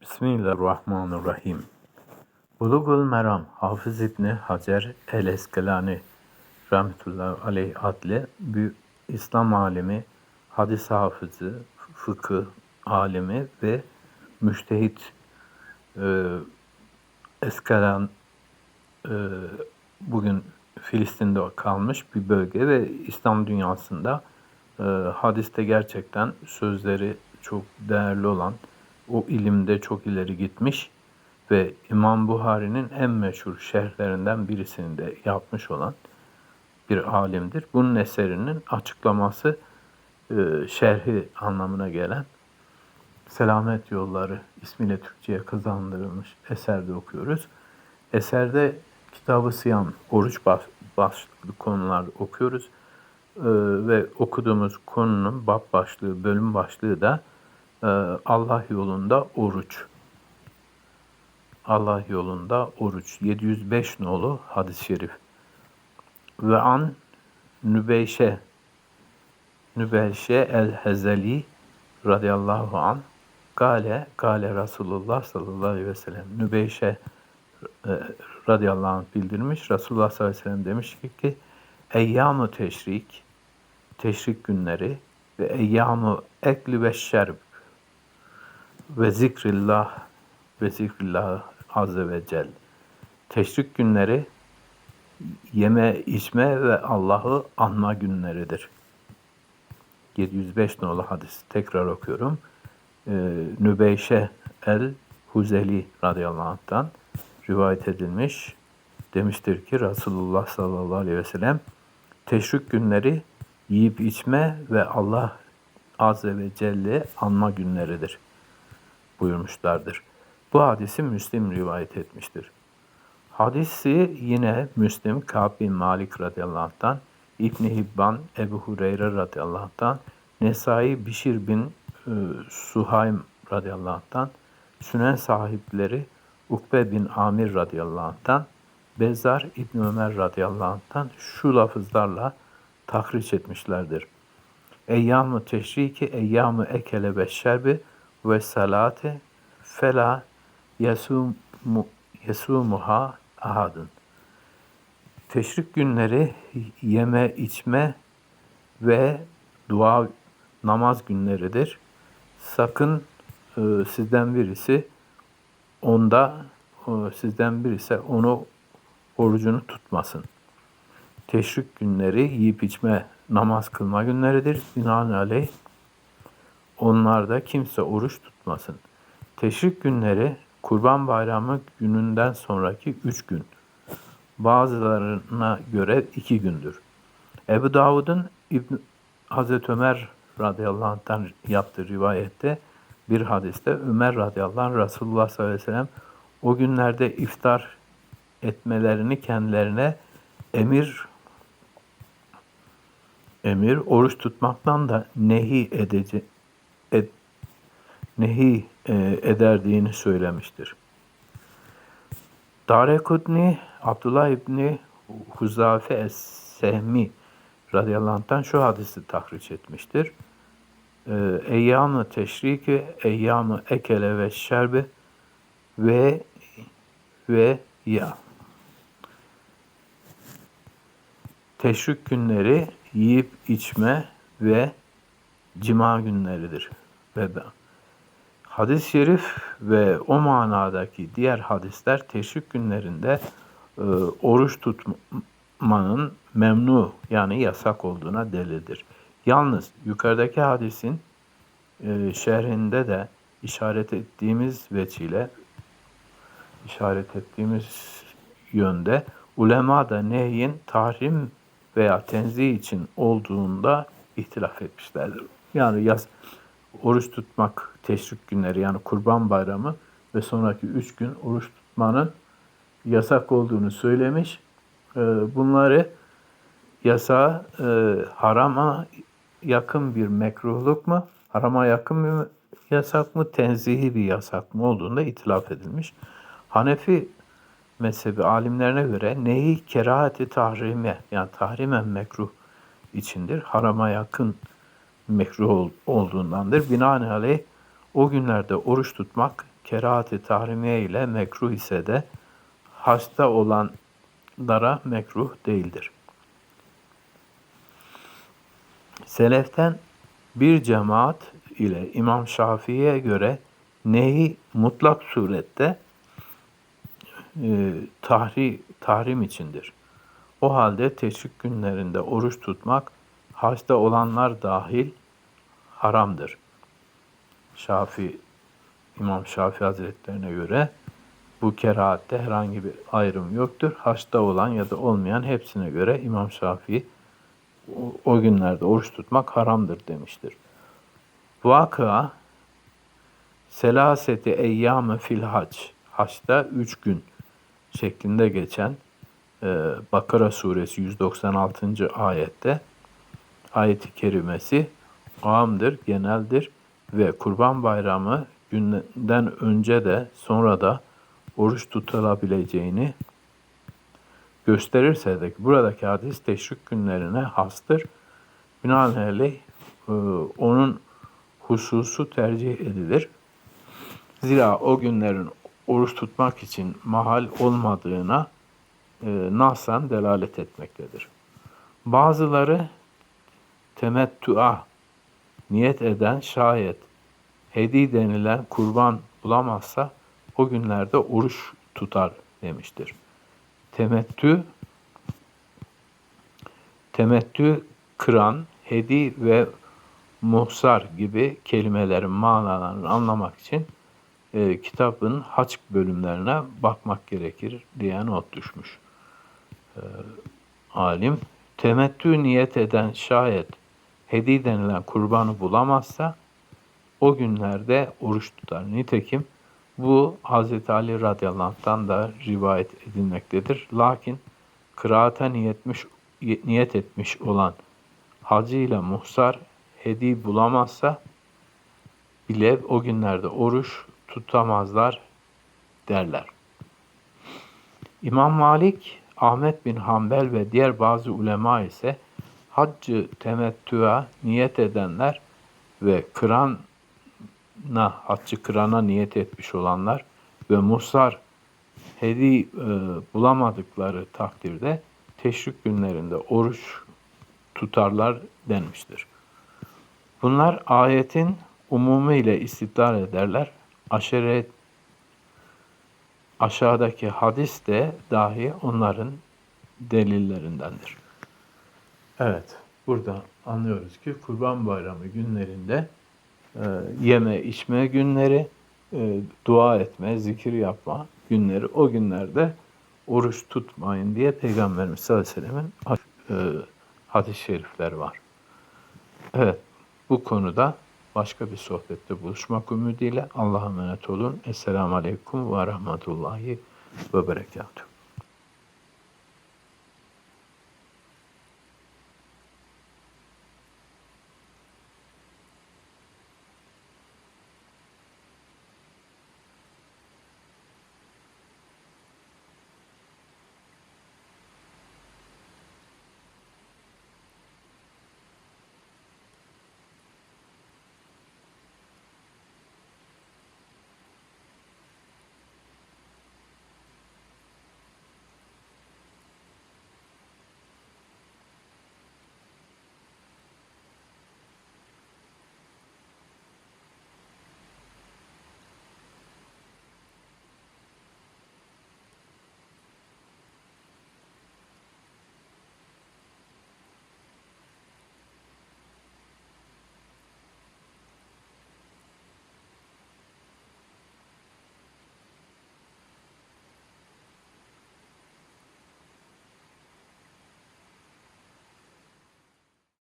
Bismillahirrahmanirrahim. Bulugul Meram Hafız İbni Hacer el-Eskelani rahmetullahi aleyh adlı bir İslam alimi, hadis hafızı, fıkıh alimi ve müştehit e, Eskelan e, bugün Filistin'de kalmış bir bölge ve İslam dünyasında e, hadiste gerçekten sözleri çok değerli olan o ilimde çok ileri gitmiş ve İmam Buhari'nin en meşhur şerhlerinden birisini de yapmış olan bir alimdir. Bunun eserinin açıklaması e, şerhi anlamına gelen Selamet Yolları ismiyle Türkçe'ye kazandırılmış eserde okuyoruz. Eserde kitabı Siyam, oruç başlıklı konular okuyoruz. Ee, ve okuduğumuz konunun bab başlığı, bölüm başlığı da e, Allah yolunda oruç. Allah yolunda oruç. 705 nolu hadis-i şerif. Ve an Nübeyşe Nübeyşe el-Hezeli radıyallahu an Gale, Gale Resulullah sallallahu aleyhi ve sellem. Nübeyşe e, radıyallahu anh bildirmiş. Resulullah sallallahu aleyhi ve sellem demiş ki, Eyyam-ı teşrik, teşrik günleri ve eyyam-ı ekli ve şerb ve zikrillah ve zikrillah azze ve cel. Teşrik günleri yeme, içme ve Allah'ı anma günleridir. 705 nolu hadis. Tekrar okuyorum. Ee, Nübeyşe el Huzeli radıyallahu anh'tan rivayet edilmiş. Demiştir ki Resulullah sallallahu aleyhi ve sellem teşrik günleri yiyip içme ve Allah azze ve celle anma günleridir buyurmuşlardır. Bu hadisi Müslim rivayet etmiştir. Hadisi yine Müslim Ka'b bin Malik radıyallahu anh'tan, İbn Hibban Ebu Hureyre radıyallahu anh'tan, Nesai Bişir bin e, Suhaym radıyallahu anh'tan, Sünen sahipleri Ukbe bin Amir radıyallahu anh'tan, Bezzar İbn Ömer radıyallahu anh'tan şu lafızlarla tahriş etmişlerdir. Eyyam-ı teşriki, eyyam-ı ekele ve şerbi ve salate fela yasumu, yasumuha ahadın. Teşrik günleri yeme, içme ve dua, namaz günleridir. Sakın e, sizden birisi onda e, sizden birisi onu orucunu tutmasın. Teşrik günleri yiyip içme, namaz kılma günleridir. Binaenaleyh onlarda kimse oruç tutmasın. Teşrik günleri Kurban Bayramı gününden sonraki üç gün. Bazılarına göre iki gündür. Ebu Davud'un İbn Hazreti Ömer radıyallahu anh'tan yaptığı rivayette bir hadiste Ömer radıyallahu anh Resulullah sallallahu aleyhi ve sellem o günlerde iftar etmelerini kendilerine emir emir oruç tutmaktan da nehi edici et, nehi e, ederdiğini söylemiştir. Darekutni Abdullah İbni Huzafe Es-Sehmi radıyallahu anh'tan şu hadisi tahriş etmiştir. E, Eyyam-ı teşriki, eyyam-ı ekele ve şerbe ve ve ya. Teşrik günleri yiyip içme ve cima günleridir. Ve hadis-i şerif ve o manadaki diğer hadisler teşrik günlerinde e, oruç tutmanın memnu yani yasak olduğuna delildir. Yalnız yukarıdaki hadisin e, şerhinde de işaret ettiğimiz veçile işaret ettiğimiz yönde ulema da nehyin tahrim veya tenzih için olduğunda ihtilaf etmişlerdir. Yani yaz, oruç tutmak teşrik günleri yani kurban bayramı ve sonraki üç gün oruç tutmanın yasak olduğunu söylemiş. Ee, bunları yasa e, harama yakın bir mekruhluk mu, harama yakın bir yasak mı, tenzihi bir yasak mı olduğunda itilaf edilmiş. Hanefi mezhebi alimlerine göre neyi kerahati tahrime yani tahrimen mekruh içindir. Harama yakın mekruh olduğundandır. Binaenaleyh o günlerde oruç tutmak kerahat-ı tahrimiye ile mekruh ise de hasta olanlara mekruh değildir. Seleften bir cemaat ile İmam Şafii'ye göre nehi mutlak surette e, tahri, tahrim içindir. O halde teşrik günlerinde oruç tutmak hasta olanlar dahil haramdır. Şafi İmam Şafi Hazretlerine göre bu kerahatte herhangi bir ayrım yoktur. Hasta olan ya da olmayan hepsine göre İmam Şafii o, günlerde oruç tutmak haramdır demiştir. Vakıa selaseti eyyame fil hac haçta üç gün şeklinde geçen e, Bakara suresi 196. ayette ayeti kerimesi amdır, geneldir ve kurban bayramı günden önce de sonra da oruç tutulabileceğini gösterirse de buradaki hadis teşrik günlerine hastır. Binaenaleyh e, onun hususu tercih edilir. Zira o günlerin oruç tutmak için mahal olmadığına e, nasan delalet etmektedir. Bazıları temettüa niyet eden şayet hedi denilen kurban bulamazsa o günlerde oruç tutar demiştir. Temettü temettü kıran, hedi ve muhsar gibi kelimelerin manalarını anlamak için e, kitabın haç bölümlerine bakmak gerekir diye not düşmüş. E, alim, temettü niyet eden şayet hedi denilen kurbanı bulamazsa o günlerde oruç tutar. Nitekim bu Hz. Ali radıyallahu da rivayet edilmektedir. Lakin kıraata niyetmiş, niyet etmiş olan hacı ile muhsar hedi bulamazsa bile o günlerde oruç tutamazlar derler. İmam Malik, Ahmet bin Hanbel ve diğer bazı ulema ise haccı temettüe niyet edenler ve kırana, haccı kırana niyet etmiş olanlar ve musar hedi e, bulamadıkları takdirde teşrik günlerinde oruç tutarlar denmiştir. Bunlar ayetin umumu ile istidlal ederler. Aşeret aşağıdaki hadis de dahi onların delillerindendir. Evet, burada anlıyoruz ki Kurban Bayramı günlerinde e, yeme içme günleri, e, dua etme, zikir yapma günleri o günlerde oruç tutmayın diye Peygamberimiz sallallahu aleyhi ve sellem'in e, hadis-i şerifleri var. Evet, bu konuda başka bir sohbette buluşmak ümidiyle Allah'a emanet olun. Esselamu Aleyküm ve Rahmetullahi ve Berekatuhu.